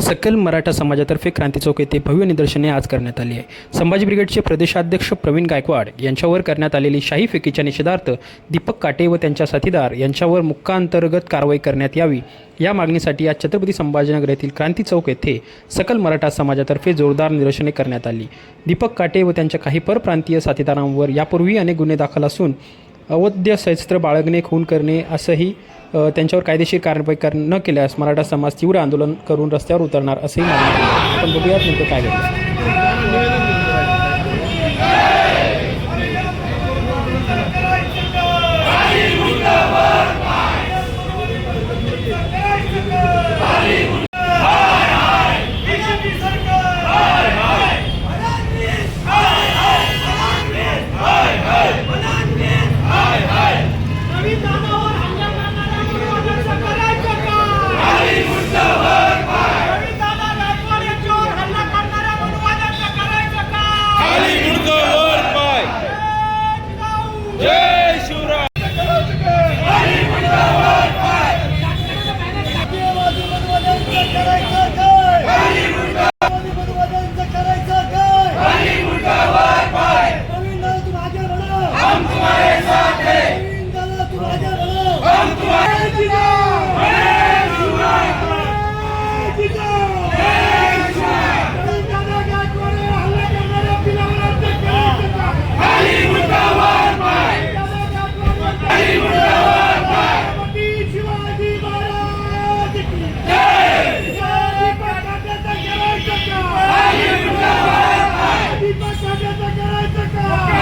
सकल मराठा समाजातर्फे क्रांती चौक येथे भव्य निदर्शने आज करण्यात आली आहे. संभाजी ब्रिगेडचे प्रदेशाध्यक्ष प्रवीण गायकवाड यांच्यावर करण्यात आलेली शाही फेकीच्या निषेधार्थ दीपक काटे व त्यांच्या साथीदार यांच्यावर मुक्काअंतर्गत कारवाई करण्यात यावी. या मागणीसाठी आज छत्रपती संभाजीनगर येथील क्रांती चौक येथे सकल मराठा समाजातर्फे जोरदार निदर्शने करण्यात आली. दीपक काटे व त्यांच्या काही परप्रांतीय साथीदारांवर यापूर्वी अनेक गुन्हे दाखल असून अवैध शस्त्र बाळगणे खून करणे असंही त्यांच्यावर कायदेशीर कारवाई कर न केल्यास मराठा समाज तीव्र आंदोलन करून रस्त्यावर उतरणार असंही मागणी आपण बघूयात नेमकं काय घडलं. Jessica!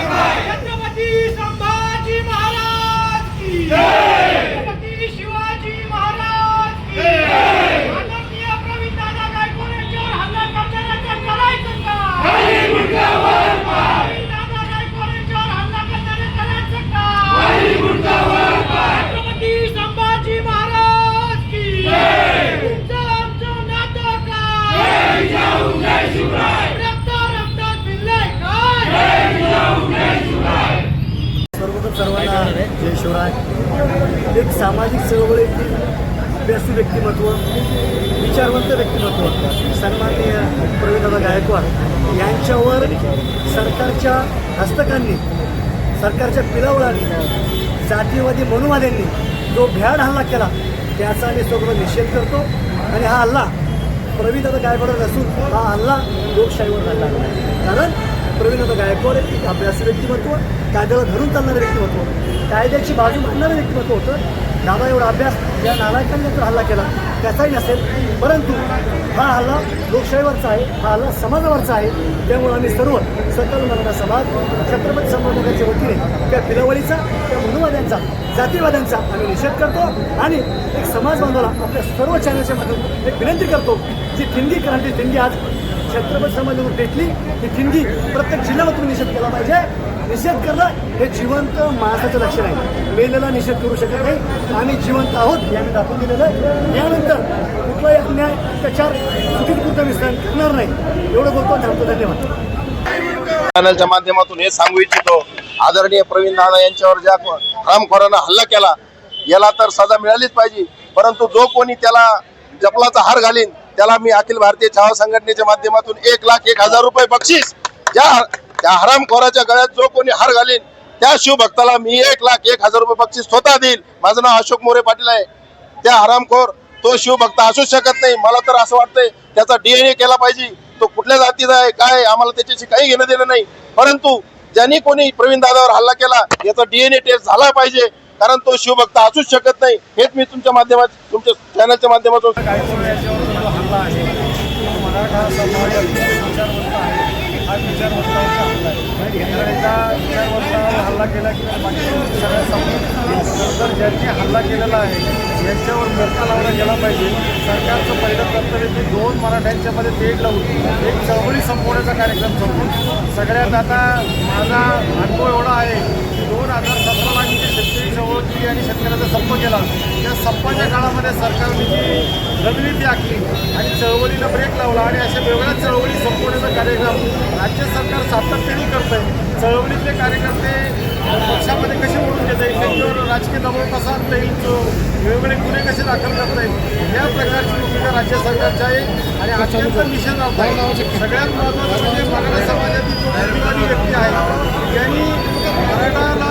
छत्रपती संभाजी महाराज की छत्रपती शिवाजी महाराज की आदरणीय प्रवीण दादा गायकवाड यांच्यावर हल्ला करणाऱ्याचं करायचं का प्रवीण दादा गायकवाड यांच्यावर हल्ला करणाऱ्या करायचं का छत्रपती संभाजी महाराज की तुमचं आमचं नातं काय रक्त रक्तात भिनलंय काय सर्वप्रथम सर्वांना जय शिवराय. एक सामाजिक चळवळीतील अभ्यासी व्यक्तिमत्व विचारवंत व्यक्तिमत्व सन्माननीय प्रवीणदादा गायकवाड यांच्यावर सरकारच्या हस्तकांनी सरकारच्या पिलावळांनी जातीवादी मनुवाद्यांनी जो भ्याड हल्ला केला त्याचा आम्ही सगळं निषेध करतो. आणि हा हल्ला प्रवीणदादा गायकवाड नसून हा हल्ला लोकशाहीवर झाला कारण प्रवीणदा गायकवाड एक अभ्यासू व्यक्तिमत्व कायद्याला धरून चालणारं व्यक्तिमत्व कायद्याची बाजू मांडणारं व्यक्तिमत्व होतं. दादा एवढा अभ्यास ज्या नालायकांनी जर हल्ला केला त्याचाही नसेल. परंतु हा हल्ला लोकशाहीवरचा आहे. हा हल्ला समाजावरचा आहे. त्यामुळे आम्ही सर्व सकल मराठा समाज छत्रपती संभाजीनगरच्या वतीने त्या पिलावळीचा त्या मनुवाद्यांचा जातीवाद्यांचा आम्ही निषेध करतो आणि एक समाज बांधवाला आपल्या सर्व चॅनलच्या माध्यमातून एक विनंती करतो जी ठिणगी क्रांती ठिणगी आज छत्रपती समाजावर भेटली ही ठिणगी प्रत्येक जिल्ह्यामध्ये निषेध केला पाहिजे. निषेध करणं हे जिवंत माणसाचं लक्षण आहे मेलेला निषेध करू शकत नाही. आम्ही जिवंत आहोत हे आम्ही दाखवून दिलेलं आहे. यानंतर कुठलाही अन्याय अत्याचार चुकीत कुठं विस्तार करणार नाही. एवढं बोलतो थांबतो. धन्यवाद. चॅनलच्या माध्यमातून हे सांगू इच्छितो. आदरणीय प्रवीण दादा यांच्यावर ज्या हरामखोरानं हल्ला केला याला तर सजा मिळालीच पाहिजे. परंतु जो कोणी त्याला जपलाचा हार घालीन त्याला मी अखिल भारतीय छावा संघटनेच्या माध्यमातून एक लाख एक हजार रुपये बक्षीस ज्या त्या हरामखोराच्या गळ्यात जो कोणी हार घालीन त्या शिवभक्ताला मी एक लाख एक हजार रुपये बक्षीस स्वतः देईल. माझं नाव अशोक मोरे पाटील आहे. त्या हरामखोर तो शिवभक्त असूच शकत नाही. मला तर असं वाटतंय त्याचा डीएनए केला पाहिजे. तो कुठल्या जातीचा आहे काय आम्हाला त्याच्याशी काही घेणं देणं नाही. परंतु ज्यांनी कोणी प्रवीण दादावर हल्ला केला याचा डीएनए टेस्ट झाला पाहिजे. कारण तो शिवभक्त असूच शकत नाही. हेच मी तुमच्या माध्यमात तुमच्या चॅनलच्या माध्यमातून चांगला आहे. मराठा समाज विचारवंत आहे. हा विचारवंतांचा हल्ला आहे. जर विचारवंतावर हल्ला केला की सगळ्या समोर ज्यांनी हल्ला केलेला आहे. यांच्यावर मोर्चा लावला गेला पाहिजे. सरकारचं पहिलं कर्तव्य की दोन मराठ्यांच्या मध्ये तेढ लावून एक चळवळी संपवण्याचा कार्यक्रम संपून सगळ्यात आता माझा अनुभव एवढा आहे की दोन हजार सतराला मी जी शेतकरी चळवळ केली आणि शेतकऱ्याचा संप केला त्या संपाच्या काळामध्ये सरकारने जी रणनीती आखली आणि चळवळीला ब्रेक लावला आणि अशा वेगळ्या चळवळी संपवण्याचा कार्यक्रम राज्य सरकार सातत्याने करत आहे चळवळीतले कार्यकर्ते पक्षामध्ये कसे ओढून घेता येईल? त्यांच्यावर राजकीय दबाव कसा आणता येईल? जो वेगवेगळे गुन्हे कसे दाखल करता येईल? या प्रकारची भूमिका राज्य सरकारची आहे आणि अत्यंत निषेध आहे. सगळ्यात महत्त्वाचं म्हणजे मराठा समाजातील जो व्यक्ती आहे त्यांनी मराठाला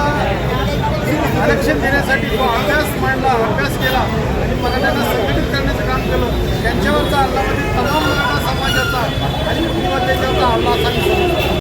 आरक्षण देण्यासाठी जो अभ्यास मांडला अभ्यास केला आणि मराठ्यांना संघटित करण्याचं काम केलं त्यांच्यावरचा हल्ला म्हणजे तमाम मराठा समाजाचा आणि बुद्धिवाद हल्ला असा